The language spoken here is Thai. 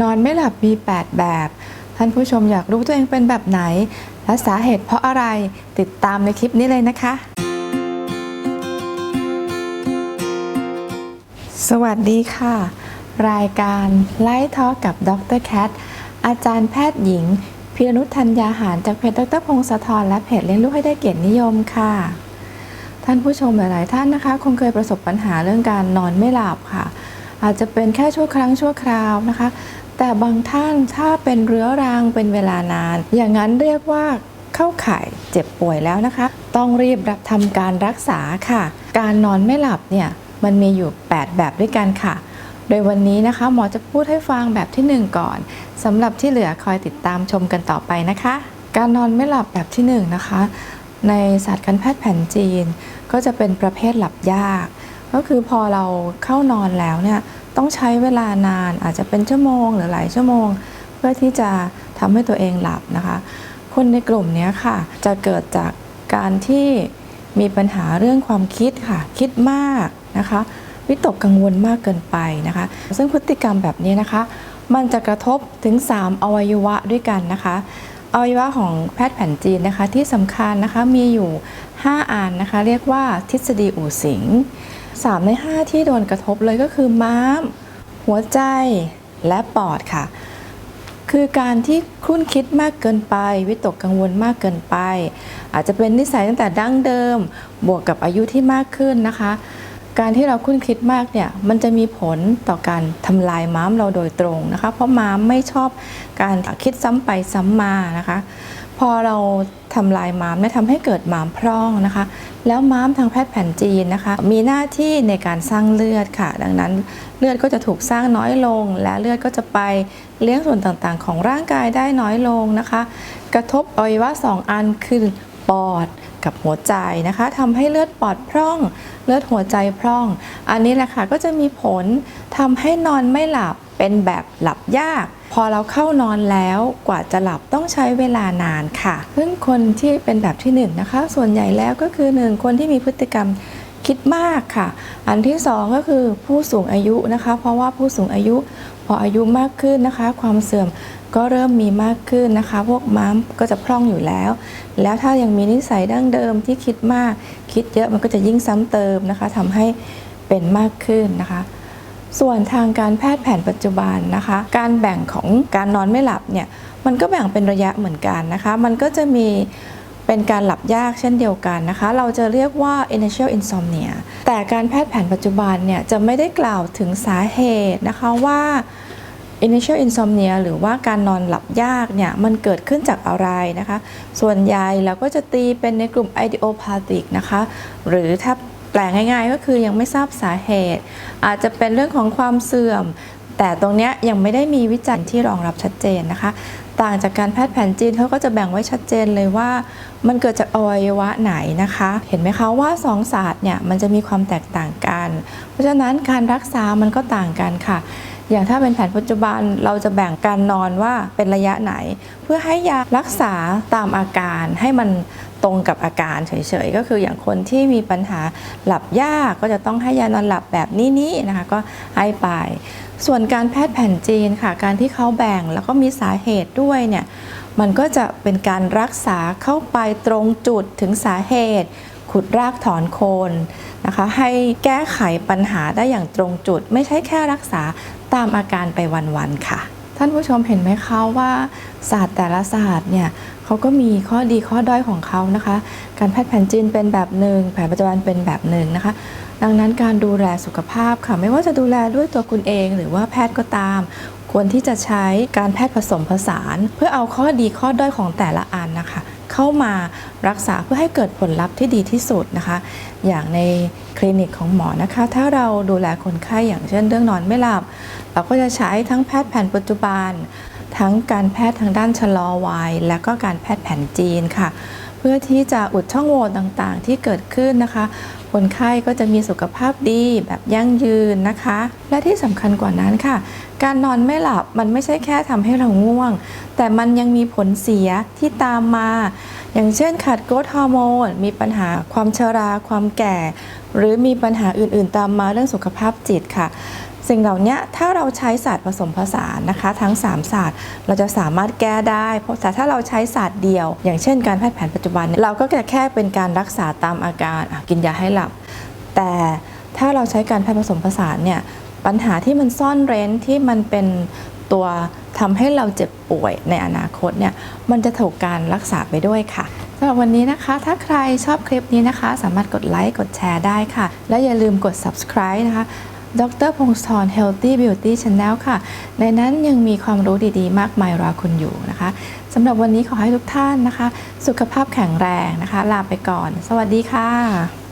นอนไม่หลับมี 8 แบบ ท่านผู้ชมอยากรู้ตัวเองเป็นแบบไหน และสาเหตุเพราะอะไรติดตามในคลิปนี้เลยนะคะ สวัสดีค่ะ รายการไล่ทอกับดรแคทอาจารย์แพทย์หญิงพิรนุชธัญญาหารจากเพจดรพงศธรและเพจเลี้ยงลูกให้ได้เกียรตินิยมค่ะ ท่านผู้ชมหลาย ๆ ท่านนะคะ คงเคยประสบปัญหาเรื่องการนอนไม่หลับค่ะ อาจจะเป็นแค่ชั่วครั้งชั่วคราวนะคะ แต่บางท่านถ้าเป็นเรื้อรังเป็นเวลานาน อย่างนั้นเรียกว่าเข้าข่ายเจ็บป่วยแล้วนะคะ ต้องรีบรับทำการรักษาค่ะ การนอนไม่หลับเนี่ยมันมีอยู่ 8 แบบด้วยกันค่ะ โดยวันนี้นะคะหมอจะพูดให้ฟังแบบที่ 1 ก่อนสำหรับที่เหลือคอยติดตามชมกันต่อไปนะคะ การนอนไม่หลับแบบที่ 1 นะคะ ในศาสตร์การแพทย์แผนจีน ก็จะเป็นประเภทหลับยาก ก็คือพอเราเข้านอนแล้วเนี่ย ต้องใช้เวลานานอาจจะเป็นชั่วโมงหรือหลายชั่วโมง เพื่อที่จะทำให้ตัวเองหลับนะคะ คนในกลุ่มนี้ค่ะ จะเกิดจากการที่มีปัญหาเรื่องความคิดค่ะ คิดมากนะคะวิตกกังวลมากเกินไปนะคะ ซึ่งพฤติกรรมแบบนี้นะคะ มันจะกระทบถึง 3 อวัยวะด้วยกันนะคะอวัยวะของแพทย์แผนจีนนะคะที่สำคัญนะคะมีอยู่ 5 อันนะคะ เรียกว่าทฤษฎีอู่สิง สามใน 5 ที่โดนกระทบเลยก็คือม้าม หัวใจและปอดค่ะ คือการที่คุ้นคิดมากเกินไป วิตกกังวลมากเกินไป อาจจะเป็นนิสัยตั้งแต่ดั้งเดิม บวกกับอายุที่มากขึ้นนะคะ การที่เราคุ้นคิดมากเนี่ยมันจะมีผลต่อการทำลายม้ามเราโดยตรงนะคะ เพราะม้ามไม่ชอบการคิดซ้ำไปซ้ำมานะคะ พอเราทำลายม้ามเนี่ยทำให้เกิดม้ามพร่องนะคะ แล้วม้ามทางแพทย์แผนจีนนะคะ มีหน้าที่ในการสร้างเลือดค่ะ ดังนั้นเลือดก็จะถูกสร้างน้อยลง และเลือดก็จะไปเลี้ยงส่วนต่างๆ ของร่างกายได้น้อยลงนะคะ กระทบอวัยวะสองอันคือปอดกับหัวใจนะคะทำให้เลือดปอดพร่อง เลือดหัวใจพร่อง อันนี้แหละค่ะก็จะมีผลทำให้นอนไม่หลับ เป็นแบบหลับยาก พอเราเข้านอนแล้วกว่าจะหลับต้องใช้เวลานานค่ะซึ่งคนที่เป็นแบบที่1นงนะคะ ส่วนใหญ่แล้วก็คือ 1 คนที่มีพฤติกรรมคิดมากค่ะ อันที่ 2 ก็คือผู้สูงอายุนะคะ เพราะว่าผู้สูงอายุพออายุมากขึ้นนะคะ ความเสื่อมก็เริ่มมีมากขึ้นนะคะ พวกม้ามก็จะพร่องอยู่แล้ว แล้วถ้ายังมีนิสัยดั้งเดิมที่คิดมาก คิดเยอะมันก็จะยิ่งซ้ำเติมนะคะทำให้เป็นมากขึ้นนะคะ ส่วนทางการแพทย์แผนปัจจุบันนะคะ การแบ่งของการนอนไม่หลับเนี่ยมันก็แบ่งเป็นระยะเหมือนกันนะคะ มันก็จะมีเป็นการหลับยากเช่นเดียวกันนะคะ เราจะเรียกว่า initial insomnia แต่การแพทย์แผนปัจจุบันเนี่ยจะไม่ได้กล่าวถึงสาเหตุนะคะว่า initial insomnia หรือว่าการนอนหลับยากเนี่ยมันเกิดขึ้นจากอะไรนะคะ ส่วนใหญ่เราก็จะตีเป็นในกลุ่ม idiopathic นะคะ หรือถ้า แปลง่ายๆ ก็คือยังไม่ทราบสาเหตุ อาจจะเป็นเรื่องของความเสื่อม แต่ตรงนี้ยังไม่ได้มีวิจัยที่รองรับชัดเจนนะคะ ต่างจากการแพทย์แผนจีนเขาก็จะแบ่งไว้ชัดเจนเลยว่า มันเกิดจากอวัยวะไหนนะคะ เห็นไหมคะว่าสองศาสตร์เนี่ยมันจะมีความแตกต่างกัน เพราะฉะนั้นการรักษามันก็ต่างกันค่ะอย่างถ้าเป็นแผนปัจจุบันเราจะแบ่งการนอนว่าเป็นระยะไหน เพื่อให้ยารักษาตามอาการให้มัน ตรงกับอาการเฉยๆ ก็คืออย่างคนที่มีปัญหาหลับยากก็จะต้องให้ยานอนหลับแบบนี้ๆนะคะก็ให้ไป ส่วนการแพทย์แผนจีนค่ะ การที่เขาแบ่งแล้วก็มีสาเหตุด้วยเนี่ยมันก็จะเป็นการรักษาเข้าไปตรงจุดถึงสาเหตุ ขุดรากถอนโคนนะคะให้แก้ไขปัญหาได้อย่างตรงจุด ไม่ใช่แค่รักษาตามอาการไปวันๆค่ะ ท่านผู้ชมเห็นไหมคะว่าศาสตร์แต่ละศาสตร์เนี่ยเขาก็มีข้อดีข้อด้อยของเขานะคะ การแพทย์แผนจีนเป็นแบบหนึ่งแผนปัจจุบันเป็นแบบหนึ่งนะคะ ดังนั้นการดูแลสุขภาพค่ะ ไม่ว่าจะดูแลด้วยตัวคุณเอง หรือว่าแพทย์ก็ตาม ควรที่จะใช้การแพทย์ผสมผสาน เพื่อเอาข้อดีข้อด้อยของแต่ละอัน เข้ามารักษาเพื่อให้เกิดผลลัพธ์ที่ดีที่สุดนะคะ อย่างในคลินิกของหมอนะคะ ถ้าเราดูแลคนไข้อย่างเช่น เรื่องนอนไม่หลับ เราก็จะใช้ทั้งแพทย์แผนปัจจุบัน ทั้งการแพทย์ทางด้านชะลอวัยและก็การแพทย์แผนจีนค่ะ พื่อที่จะอุดช่องโหว่ต่างๆ ที่เกิดขึ้นนะคะ คนไข้ก็จะมีสุขภาพดีแบบยั่งยืนนะคะ และที่สำคัญกว่านั้นค่ะ การนอนไม่หลับมันไม่ใช่แค่ทำให้เราง่วง แต่มันยังมีผลเสียที่ตามมา อย่างเช่นขาดโกรทฮอร์โมน มีปัญหาความชรา ความแก่ หรือมีปัญหาอื่นๆ ตามมาเรื่องสุขภาพจิตค่ะ สิ่งเหล่านี้ถ้าเราใช้ศาสตร์ผสมผสานนะคะ ทั้ง 3 ศาสตร์เราจะสามารถแก้ได้ เพราะแต่ถ้าเราใช้ศาสตร์เดียว อย่างเช่นการแพทย์แผนปัจจุบัน เราก็จะแค่เป็นการรักษาตามอาการกินยาให้หลับ แต่ถ้าเราใช้การแพทย์ผสมผสานเนี่ยปัญหาที่มันซ่อนเร้นที่มันเป็นตัวทำให้เราเจ็บป่วยในอนาคตเนี่ยมันจะถูกการรักษาไปด้วยค่ะสำหรับวันนี้นะคะ ถ้าใครชอบคลิปนี้นะคะ สามารถกดไลค์กดแชร์ได้ค่ะ และอย่าลืมกด subscribe นะคะ ดรพงศธร Healthy Beauty Channel ค่ะ ในนั้นยังมีความรู้ดีๆ มากมายรอคุณอยู่นะคะสำหรับวันนี้ขอให้ทุกท่านนะคะ สุขภาพแข็งแรงนะคะ ลาไปก่อน สวัสดีค่ะ